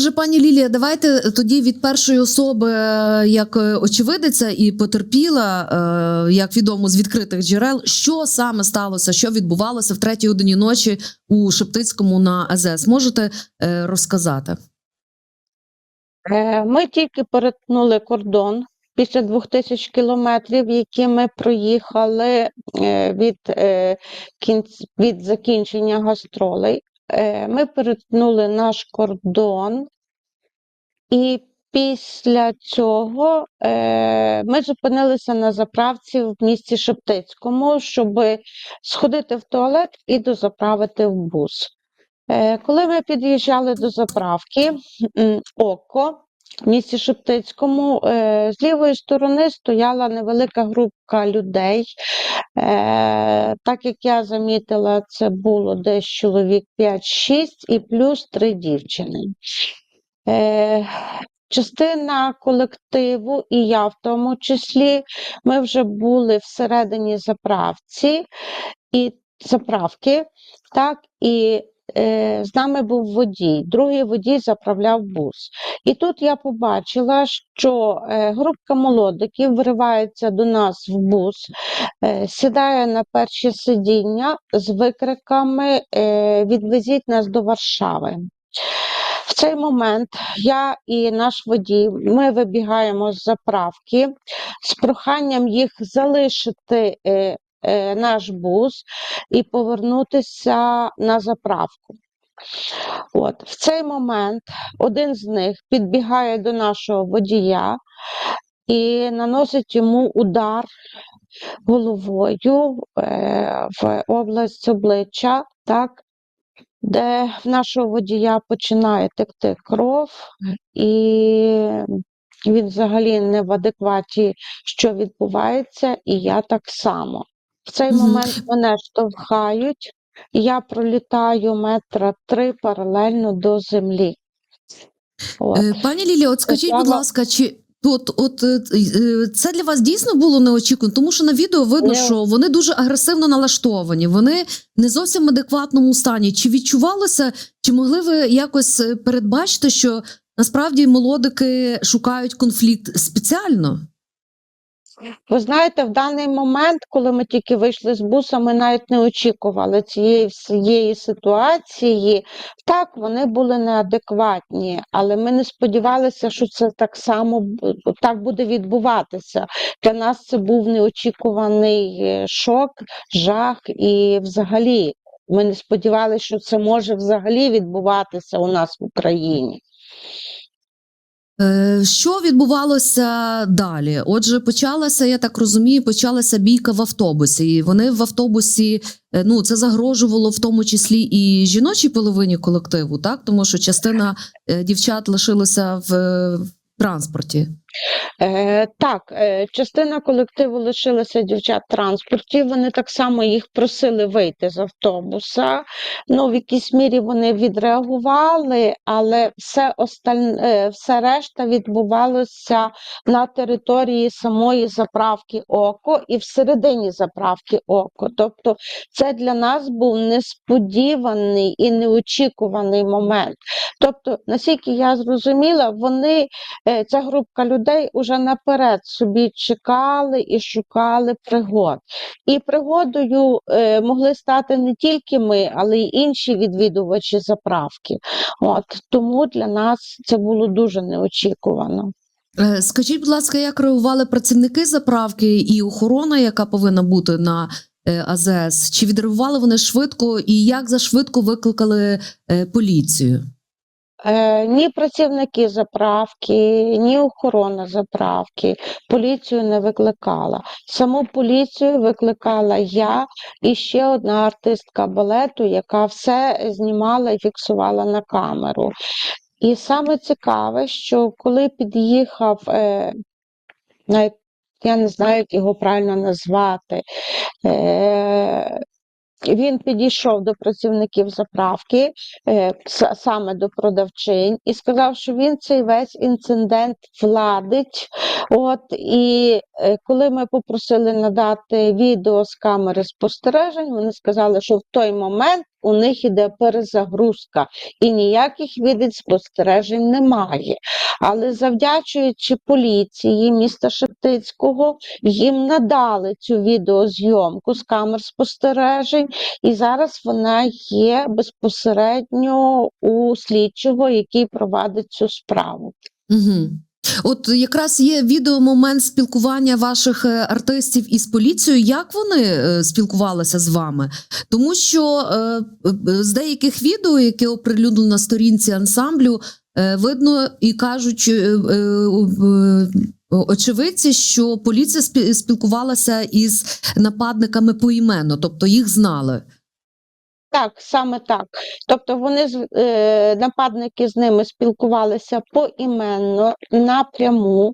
Отже, пані Лілія, давайте тоді від першої особи, е, як е, очевидиця і потерпіла, е, як відомо з відкритих джерел, що саме сталося, що відбувалося в третій годині ночі у Шептицькому на АЗС. Можете розказати? Ми тільки перетнули кордон після 2000 кілометрів, які ми проїхали від, від закінчення гастролей. Е, Ми перетнули наш кордон, і після цього е, ми зупинилися на заправці в місті Шептицькому, щоб сходити в туалет і дозаправити в бус. Е, Коли ми під'їжджали до заправки ОКО в місті Шептицькому, е, з лівої сторони стояла невелика групка людей. Е, Так як я замітила, це було десь чоловік 5-6 і плюс три дівчини. Е, Частина колективу, і я в тому числі, ми вже були всередині заправці і заправки, так, і з нами був водій. Другий водій заправляв бус. І тут я побачила, що е, групка молодиків виривається до нас в бус, е, сідає на перші сидіння з викриками е, Відвезіть нас до Варшави. В цей момент я і наш водій ми вибігаємо з заправки з проханням їх залишити е, е, наш бус і повернутися на заправку. От, в цей момент один з них підбігає до нашого водія і наносить йому удар головою е, в область обличчя, так, де в нашого водія починає текти кров, і він взагалі не в адекваті, що відбувається, і я так само. В цей Мгм. момент мене штовхають, я пролітаю метра три паралельно до землі. От. Е, Пані Лілія, от скажіть, будь ласка, чи от, от е, е, це для вас дійсно було неочікувано? Тому що на відео видно, Не- що вони дуже агресивно налаштовані, вони не зовсім в адекватному стані. Чи відчувалося, чи могли ви якось передбачити, що насправді молодики шукають конфлікт спеціально? Ви знаєте, в даний момент, коли ми тільки вийшли з буса, ми навіть не очікували цієї всієї ситуації. Так, вони були неадекватні, але ми не сподівалися, що це так само так буде відбуватися. Для нас це був неочікуваний е, шок, жах, і взагалі ми не сподівалися, що це може взагалі відбуватися у нас в Україні. Е, Що відбувалося далі? Отже, почалася, я так розумію, почалася бійка в автобусі. І вони в автобусі, е, ну це загрожувало в тому числі і жіночій половині колективу, так тому що частина е, дівчат лишилася в транспорті. Е, так, е, частина колективу лишилася дівчат в транспорті. Вони так само їх просили вийти з автобуса. Ну, в якійсь мірі вони відреагували, але все, осталь... е, все решта відбувалося на території самої заправки ОКО і всередині заправки ОКО. Тобто, це для нас був несподіваний і неочікуваний момент. Тобто, наскільки я зрозуміла, вони е, ця групка людей уже наперед собі чекали і шукали пригод. І пригодою е, могли стати не тільки ми, але й інші відвідувачі заправки. От тому для нас це було дуже неочікувано. Е, Скажіть, будь ласка, як реагували працівники заправки і охорона, яка повинна бути на е, АЗС? Чи відреагували вони швидко і як зашвидко викликали е, поліцію? Е, ні працівники заправки, ні охорона заправки поліцію не викликала. Саму поліцію викликала я і ще одна артистка балету, яка все знімала і фіксувала на камеру. І саме цікаве, що коли під'їхав, е, я не знаю, як його правильно назвати, е, він підійшов до працівників заправки, е, саме до продавчинь, і сказав, що він цей весь інцидент владить. От і е, коли ми попросили надати відео з камери спостережень, вони сказали, що в той момент у них іде перезагрузка і ніяких відеоспостережень немає. Але завдячуючи поліції міста Шептицького, їм надали цю відеозйомку з камер спостережень, і зараз вона є безпосередньо у слідчого, який провадить цю справу. Угу. От якраз є відеомомент спілкування ваших е, артистів із поліцією. Як вони е, спілкувалися з вами? Тому що е, з деяких відео, які оприлюднено на сторінці ансамблю, видно і кажуть очевидці, що поліція спі- спілкувалася із нападниками поіменно, тобто їх знали. Так, саме так. Тобто вони е, нападники з ними спілкувалися поіменно, напряму,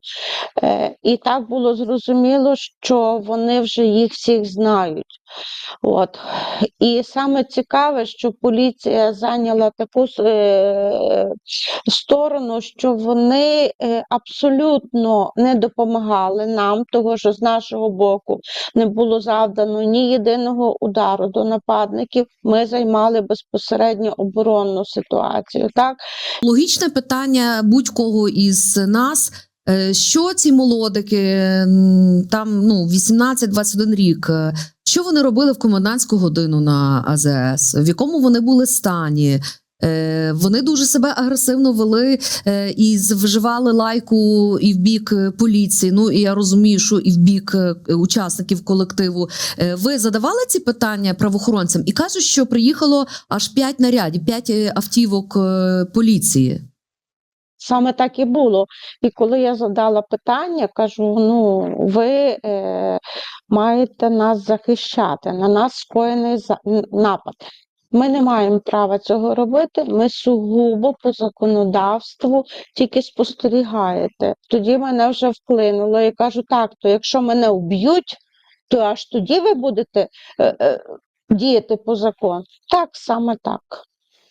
е, і так було зрозуміло, що вони вже їх всіх знають. От. І саме цікаве, що поліція зайняла таку е, сторону, що вони е, абсолютно не допомагали нам, того що з нашого боку не було завдано ні єдиного удару до нападників. Ми займали безпосередньо оборонну ситуацію. Так Логічне питання будь-кого із нас. е, Що ці молодики, там ну 18-21 рік, е, що вони робили в комендантську годину на АЗС? В якому вони були стані? Е, Вони дуже себе агресивно вели е, і вживали лайку і в бік е, поліції. Ну і я розумію, що і в бік учасників колективу. Ви задавали ці питання правоохоронцям і кажуть, що приїхало аж п'ять нарядів, п'ять автівок поліції. Саме так і було. І коли я задала питання, кажу: ну, ви е, маєте нас захищати, на нас скоєний напад. Ми не маємо права цього робити. Ми сугубо по законодавству тільки спостерігаєте. Тоді мене вже вплинуло і кажу: так, то якщо мене вб'ють, то аж тоді ви будете е, е, діяти по закону. Так, саме так.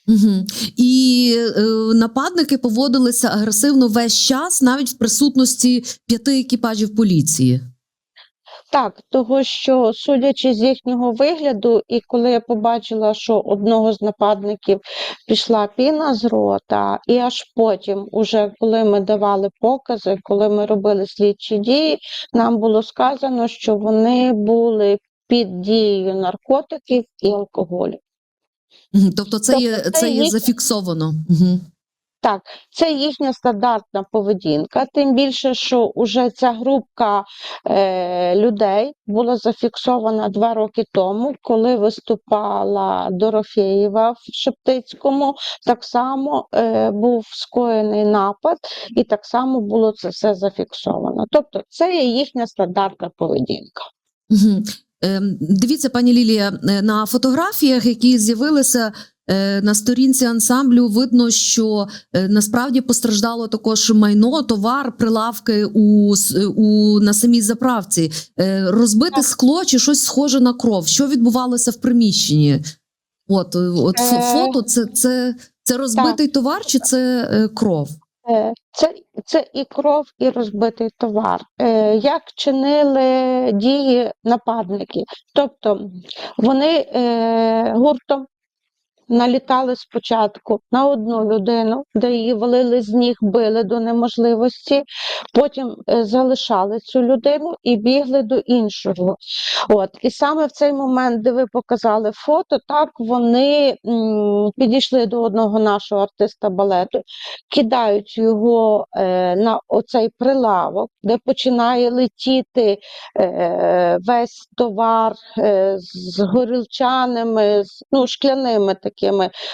Угу. І е, нападники поводилися агресивно весь час, навіть в присутності п'яти екіпажів поліції. Так, того що, судячи з їхнього вигляду, і коли я побачила, що одного з нападників пішла піна з рота, і аж потім, уже коли ми давали покази, коли ми робили слідчі дії, нам було сказано, що вони були під дією наркотиків і алкоголю. Тобто, це є, Тобто це це є їх- зафіксовано. Угу. Так, це їхня стандартна поведінка, тим більше, що уже ця групка е, людей була зафіксована два роки тому, коли виступала Дорофєєва в Шептицькому. Так само е, був скоєний напад, і так само було це все зафіксовано. Тобто, це є їхня стандартна поведінка. Ем, дивіться, пані Лілія, е, на фотографіях, які з'явилися е, на сторінці ансамблю, видно, що е, насправді постраждало також майно, товар, прилавки у, у на самій заправці. Розбите Так. скло чи щось схоже на кров. Що відбувалося в приміщенні? От, от фо- фото це, це, це розбитий товар чи це кров? Е, Це, це і кров, і розбитий товар. Е, Як чинили дії нападники? Тобто вони е, гуртом налітали спочатку на одну людину, де її валили з ніг, били до неможливості, потім е, залишали цю людину і бігли до іншого. От. І саме в цей момент, де ви показали фото, так вони м, підійшли до одного нашого артиста балету, кидають його е, на оцей прилавок, де починає летіти е, весь товар е, з горілчаними, з ну, шкляними такими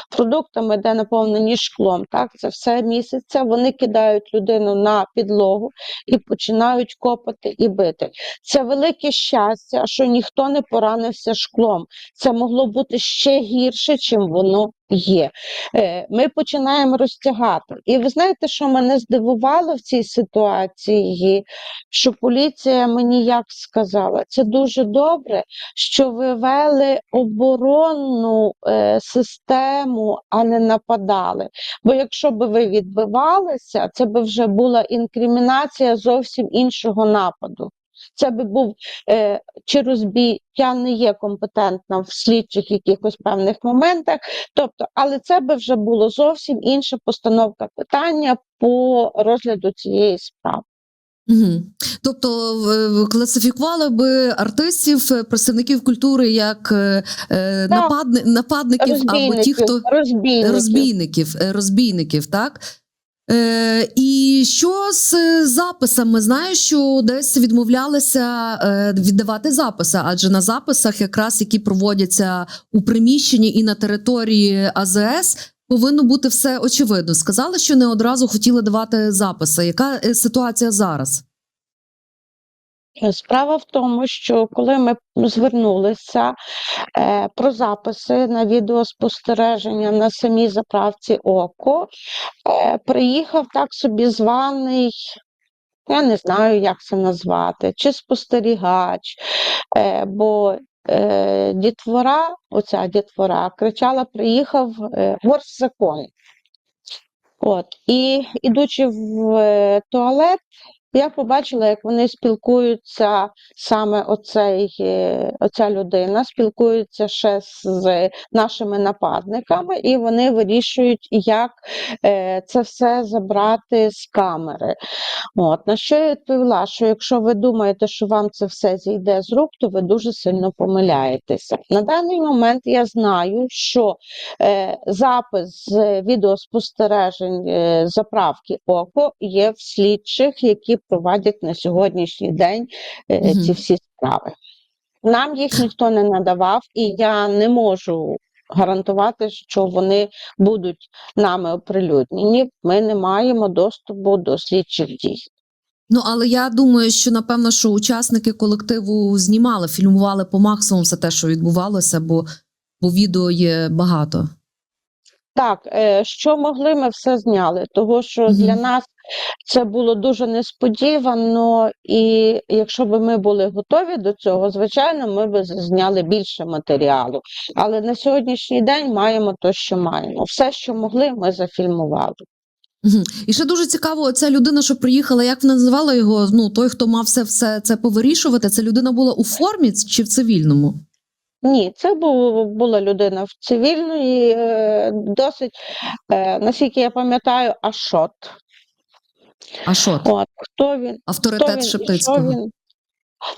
продуктами, де наповнені шклом. Так, це все місяця. Вони кидають людину на підлогу і починають копати і бити. Це велике щастя, що ніхто не поранився шклом. Це могло бути ще гірше, чим воно є. Е, Ми починаємо розтягати. І ви знаєте, що мене здивувало в цій ситуації, що поліція мені як сказала, це дуже добре, що ви вели оборонну е, систему, а не нападали. Бо якщо б ви відбивалися, це б вже була інкримінація зовсім іншого нападу. Це би був е, чи розбій. Я не є компетентна в слідчих якихось певних моментах. Тобто, але це би вже було зовсім інша постановка питання по розгляду цієї справи. Угу. Тобто класифікували би артистів, е, представників культури як е, е, нападни, нападників або ті, хто розбійників. розбійників, розбійників, так? Е, і що з записами? Знаю, що десь відмовлялися е, віддавати записи, адже на записах, якраз які проводяться у приміщенні і на території АЗС, повинно бути все очевидно. Сказали, що не одразу хотіли давати записи. Яка е, ситуація зараз? Справа в тому, що коли ми звернулися е, про записи на відеоспостереження на самій заправці ОКО, е, приїхав так собі званий, я не знаю, як це назвати, чи спостерігач, е, бо е, дітвора, оця дітвора, кричала: приїхав е, вор в закон. От, і ідучи в е, туалет, я побачила, як вони спілкуються саме оцей, е, оця людина, спілкується ще з нашими нападниками, і вони вирішують, як е, це все забрати з камери. От, на що я відповіла, що якщо ви думаєте, що вам це все зійде з рук, то ви дуже сильно помиляєтеся. На даний момент я знаю, що е, запис з відеоспостережень заправки ОКО є в слідчих, які проводять на сьогоднішній день е, ці всі справи. Нам їх ніхто не надавав, і я не можу гарантувати, що вони будуть нами оприлюднені. Ми не маємо доступу до слідчих дій. Ну але я думаю, що напевно, що учасники колективу знімали, фільмували по максимуму все те, що відбувалося, бо, бо відео є багато. Так, е, що могли, ми все зняли, того що Мгм. для нас це було дуже несподівано, і якщо б ми були готові до цього, звичайно, ми б зняли більше матеріалу. Але на сьогоднішній день маємо те, що маємо. Все, що могли, ми зафільмували. І ще дуже цікаво, ця людина, що приїхала, як вона називала його? Ну, той, хто мав все, все це повирішувати, ця людина була у формі чи в цивільному? Ні, це була людина в цивільної, е, досить, е, наскільки я пам'ятаю, Ашот. А що? От, хто він? Хто Авторитет він і що він?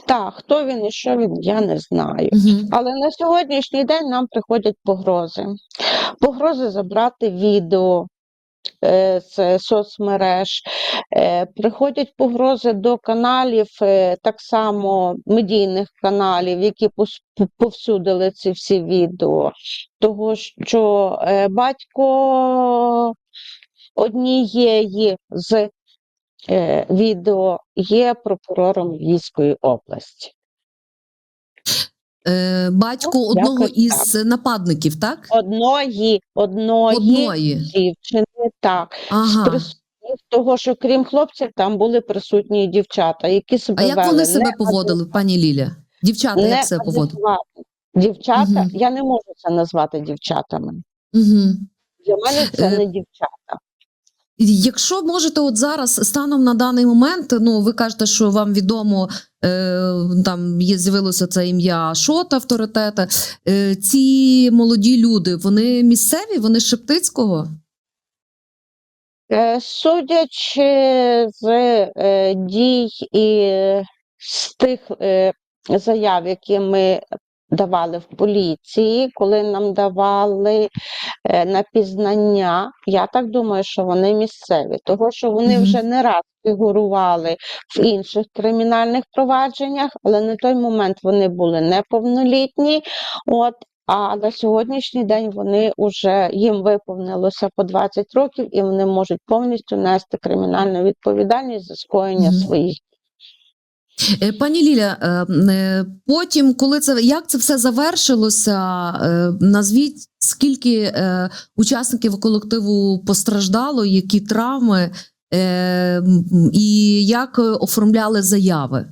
Так, хто він і що він, я не знаю. Угу. Але на сьогоднішній день нам приходять погрози. Погрози забрати відео е, з соцмереж, е, приходять погрози до каналів, е, так само медійних каналів, які повсюдили ці всі відео. Того, що е, батько однієї з відео є прокурором Львівської області. Е, батько Ну, одного із нападників, так? Одної, одної, Одної. дівчини, так. Ага. присутніх того, що крім хлопців, там були присутні і дівчата, які себе А як вели вони себе не поводили, пані Ліля? Дівчата, не як себе поводили? Дівчата, Мгм. я не можу це назвати дівчатами. Угу. Для мене це Е, не дівчата. Якщо можете, от зараз станом на даний момент, ну ви кажете, що вам відомо е, там є з'явилося це ім'я Шот авторитета. Е, ці молоді люди, вони місцеві, вони Шептицького? Е, Судячи з е, дій і з тих е, заяв, які ми давали в поліції, коли нам давали е, на пізнання, я так думаю, що вони місцеві, того що вони вже не раз фігурували в інших кримінальних провадженнях, але на той момент вони були неповнолітні. От, а на сьогоднішній день вони вже їм виповнилося по 20 років, і вони можуть повністю нести кримінальну відповідальність за скоєння Мгм. своїх. Е, Пані Ліля, е, е, потім, коли це як це все завершилося, назвіть скільки учасників колективу постраждало, які травми, і як оформляли заяви?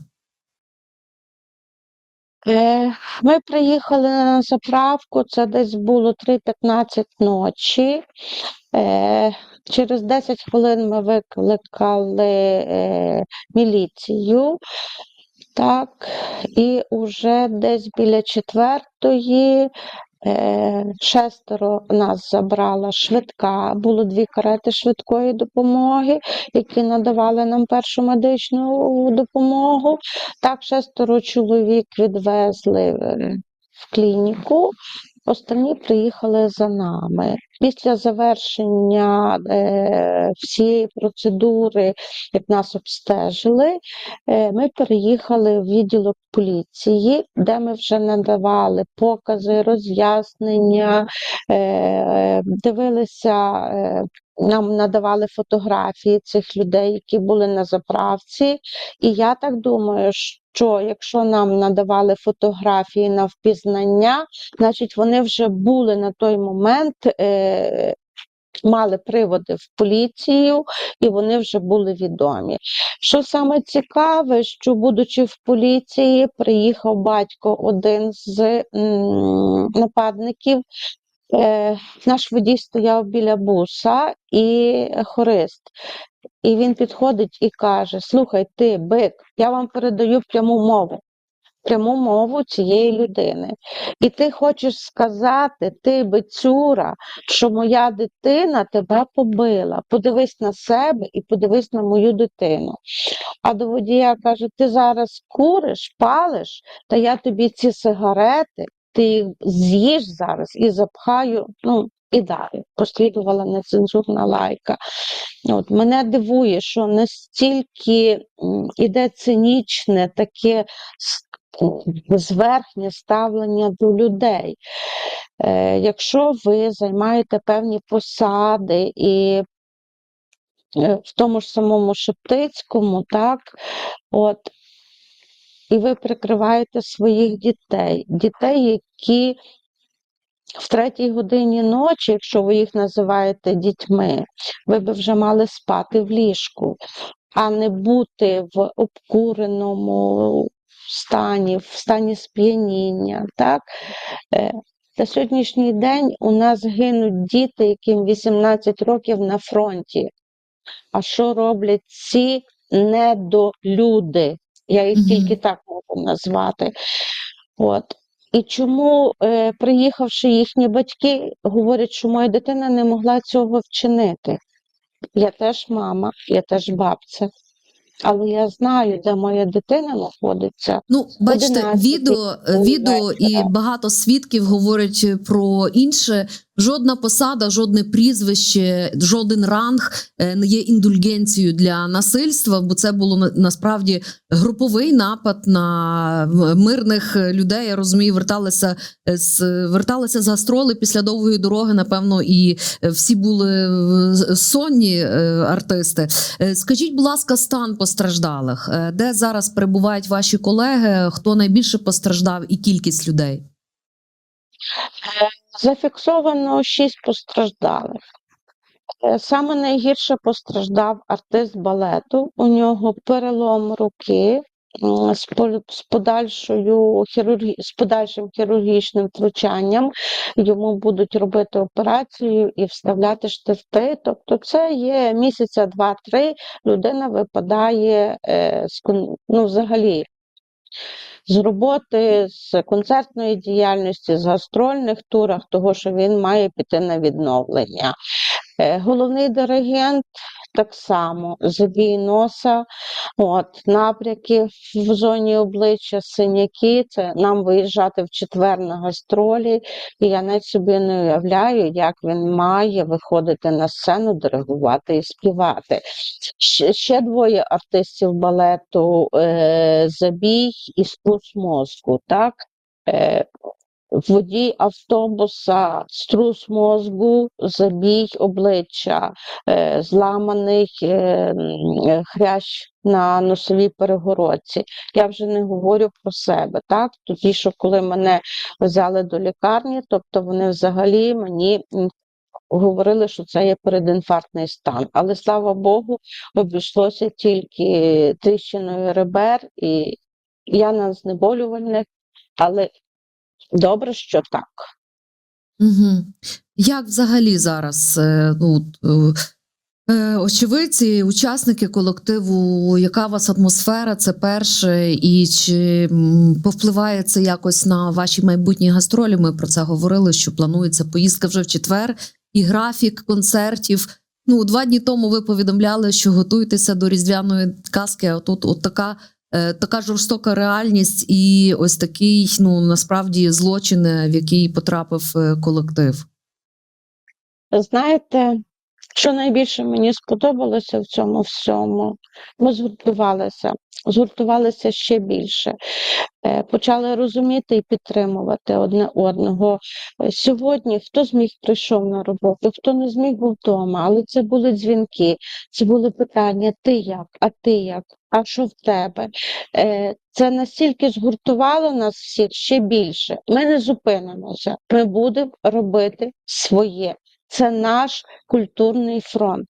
Ми приїхали на заправку, це десь було 3.15 ночі. Через 10 хвилин ми викликали е, міліцію. Так, і уже десь біля четвертої е, шестеро нас забрала швидка. Було дві карети швидкої допомоги, які надавали нам першу медичну допомогу. Так, шестеро чоловік відвезли в клініку. Останні приїхали за нами. Після завершення е, всієї процедури, як нас обстежили, е, ми переїхали в відділок поліції, де ми вже надавали покази, роз'яснення, е, дивилися, е, нам надавали фотографії цих людей, які були на заправці. І я так думаю, що якщо нам надавали фотографії на впізнання, значить вони вже були на той момент. Е, Мали приводи в поліцію, і вони вже були відомі. Що саме цікаве, що, будучи в поліції, приїхав батько один з нападників. Е, наш водій стояв біля буса і хорист. І він підходить і каже: Слухай, ти, бик, я вам передаю пряму мову. Пряму мову цієї людини. І ти хочеш сказати, ти бицюра, що моя дитина тебе побила. Подивись на себе і подивись на мою дитину. А до водія каже: ти зараз куриш, палиш, та я тобі ці сигарети, ти їх з'їш зараз і запхаю. ну, і далі послідувала нецензурна лайка. От, мене дивує, що настільки іде цинічне таке зверхнє ставлення до людей. Е, якщо ви займаєте певні посади і е, в тому ж самому Шептицькому, так, от, і ви прикриваєте своїх дітей, дітей, які в третій годині ночі, якщо ви їх називаєте дітьми, ви би вже мали спати в ліжку, а не бути в обкуреному стані, в стані сп'яніння. Так? Е, На сьогоднішній день у нас гинуть діти, яким 18 років на фронті. А що роблять ці недолюди? Я їх тільки так можу назвати. От. І чому, е, приїхавши їхні батьки, говорять, що моя дитина не могла цього вчинити. Я теж мама, я теж бабця. Але я знаю, де моя дитина знаходиться. Ну, бачите, відео, е, відео і багато свідків говорять про інше. Жодна посада, жодне прізвище, жоден ранг е, не є індульгенцією для насильства, бо це було насправді груповий напад на мирних людей. Я розумію, верталися е, з верталися з гастроли після довгої дороги. Напевно, і е, всі були сонні артисти. Скажіть, будь ласка, стан постраждалих, де зараз перебувають ваші колеги? Хто найбільше постраждав і кількість людей? Зафіксовано шість постраждалих. Е, Саме найгірше постраждав артист балету. У нього перелом руки з подальшою з подальшим хірургічним втручанням. Йому будуть робити операцію і вставляти штифти. Тобто, це є місяця два-три. Людина випадає е, ну, взагалі з роботи, з концертної діяльності, з гастрольних турах, того, що він має піти на відновлення. Е, Головний диригент так само забій носа, от, напряки в зоні обличчя, синяки. Це нам виїжджати в четвер на гастролі. І я навіть собі не уявляю, як він має виходити на сцену, диригувати і співати. Ще, двоє артистів балету е, забій і струс мозку. Так? Водій автобуса, струс мозку, забій обличчя, е, зламаний е, е, хрящ на носовій перегородці. Я вже не говорю про себе. Так? Тоді, що коли мене взяли до лікарні, тобто вони взагалі мені говорили, що це є передінфарктний стан. Але слава Богу, обійшлося тільки тріщиною ребер, і я на знеболювальних, але добре, що так. Угу. Як взагалі зараз? е, Ну, е, Е, Очевидці, учасники колективу, яка у вас атмосфера? Це перше, і чи повпливає це якось на ваші майбутні гастролі? Ми про це говорили. Що планується поїздка вже в четвер, і графік концертів. Ну, два дні тому ви повідомляли, що готуєтеся до різдвяної казки. А тут от така, така жорстока реальність, і ось такий, ну насправді, злочин, е, в який потрапив е, колектив. Знаєте, що найбільше мені сподобалося в цьому всьому? Ми згуртувалися, згуртувалися ще більше, Е, почали розуміти і підтримувати одне одного. Е, Сьогодні хто зміг прийшов на роботу, хто не зміг був вдома, але це були дзвінки, це були питання: ти як, а ти як, а що в тебе? Е, Це настільки згуртувало нас всіх ще більше. Ми не зупинимося, ми будемо робити своє. Це наш культурний фронт.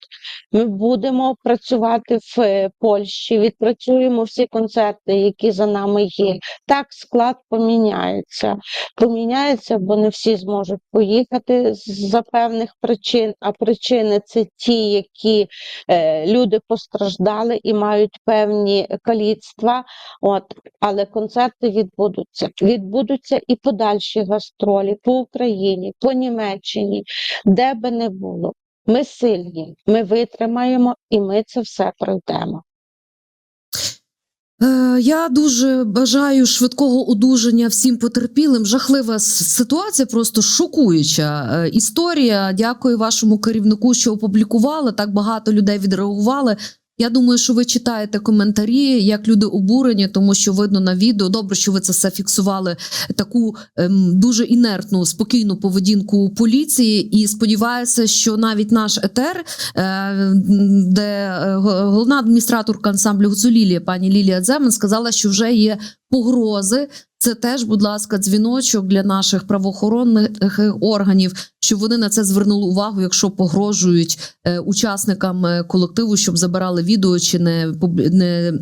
Ми будемо працювати в е, Польщі, відпрацюємо всі концерти, які за нами є. Так, склад поміняється. Поміняється, бо не всі зможуть поїхати за певних причин. А причини це ті, які е, люди постраждали і мають певні каліцтва. От, але концерти відбудуться. Відбудуться і подальші гастролі по Україні, по Німеччині, де би не було. Ми сильні, ми витримаємо і ми це все пройдемо. Е, Я дуже бажаю швидкого одужання всім потерпілим. Жахлива ситуація, просто шокуюча е, історія. Дякую вашому керівнику, що опублікували. Так багато людей відреагували. Я думаю, що ви читаєте коментарі, як люди обурені, тому що видно на відео. Добре, що ви це все фіксували. Таку ем, дуже інертну, спокійну поведінку поліції. І сподіваюся, що навіть наш етер, е, де е, головна адміністраторка ансамблю Гуцулілія, пані Лілія Дземен, сказала, що вже є погрози. Це теж, будь ласка, дзвіночок для наших правоохоронних органів, щоб вони на це звернули увагу, якщо погрожують е, учасникам е, колективу, щоб забирали відео чи не,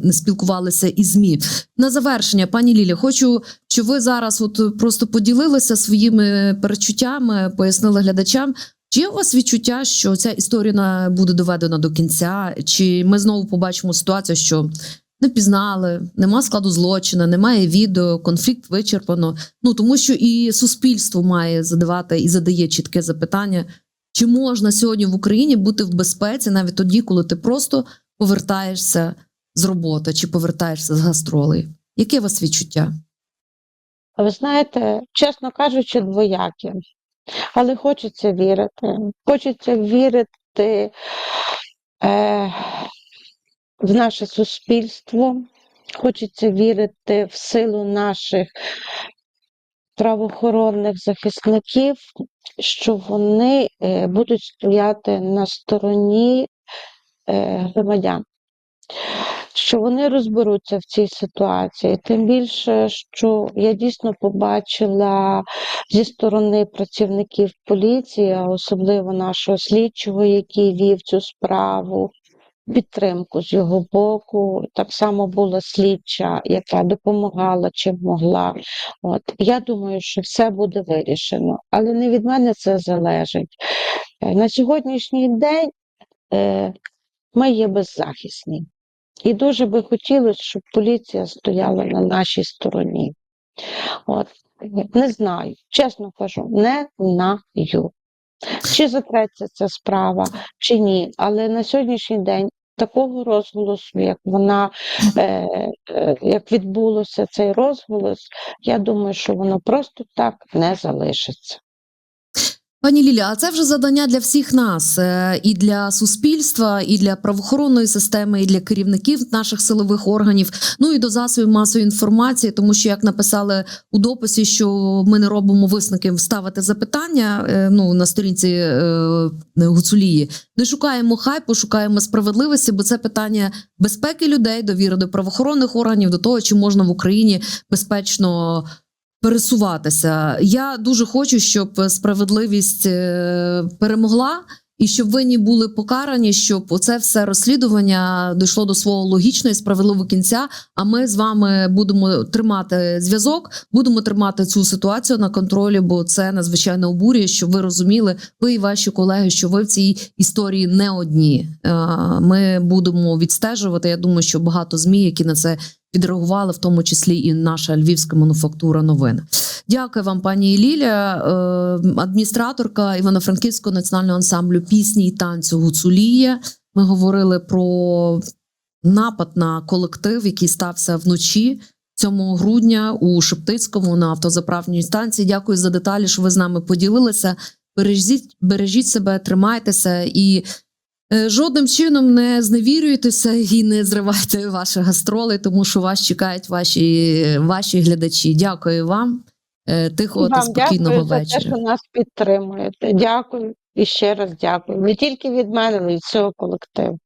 не спілкувалися із змі. На завершення, пані Лілі, хочу, щоб ви зараз от просто поділилися своїми перечуттями, пояснили глядачам. Чи є у вас відчуття, що ця історія буде доведена до кінця? Чи ми знову побачимо ситуацію, що не пізнали, нема складу злочину, немає відео, конфлікт вичерпано? Ну тому що і суспільство має задавати і задає чітке запитання, чи можна сьогодні в Україні бути в безпеці навіть тоді, коли ти просто повертаєшся з роботи чи повертаєшся з гастролей? Яке у вас відчуття? Ви знаєте, чесно кажучи, двоякі. Але хочеться вірити. Хочеться вірити е, в наше суспільство, хочеться вірити в силу наших правоохоронних захисників, що вони е, будуть стояти на стороні е, громадян. Що вони розберуться в цій ситуації, тим більше, що я дійсно побачила зі сторони працівників поліції, особливо нашого слідчого, який вів цю справу, підтримку з його боку. Так само була слідча, яка допомагала чим могла. От я думаю, що все буде вирішено, але не від мене це залежить. Е, На сьогоднішній день е, ми є беззахисні. І дуже би хотілося, щоб поліція стояла на нашій стороні. От, не знаю, чесно кажу, не знаю. Чи затреться ця справа, чи ні. Але на сьогоднішній день такого розголосу, як вона, е, е, як відбулося цей розголос, я думаю, що воно просто так не залишиться. Пані Ліля, а це вже завдання для всіх нас, е, і для суспільства, і для правоохоронної системи, і для керівників наших силових органів, ну і до засобів масової інформації, тому що як написали у дописі, що ми не робимо висновки ставити запитання е, ну на сторінці е, Гуцулії. Не шукаємо хайпу, шукаємо справедливості, бо це питання безпеки людей, довіри до правоохоронних органів, до того, чи можна в Україні безпечно пересуватися. Я дуже хочу, щоб справедливість е, перемогла. і щоб винні були покарані, щоб оце все розслідування дійшло до свого логічного і справедливого кінця. А ми з вами будемо тримати зв'язок, будемо тримати цю ситуацію на контролі, бо це надзвичайно обурює, щоб ви розуміли, ви і ваші колеги, що ви в цій історії не одні. Е, Ми будемо відстежувати. Я думаю, що багато змі, які на це відреагували, в тому числі і наша львівська мануфактура новин. Дякую вам, пані Ліля, е, адміністраторка Івано-Франківського національного ансамблю пісні і танцю Гуцулія. Ми говорили про напад на колектив, який стався вночі 7 грудня у Шептицькому на автозаправній станції. Дякую за деталі, що ви з нами поділилися. Бережіть, бережіть себе, тримайтеся і жодним чином не зневірюйтеся і не зривайте ваші гастроли, тому що вас чекають ваші, ваші глядачі. Дякую вам. Тихо вам та спокійного дякую за те, що нас підтримуєте. Дякую і ще раз дякую. Не тільки від мене, але й від всього колективу.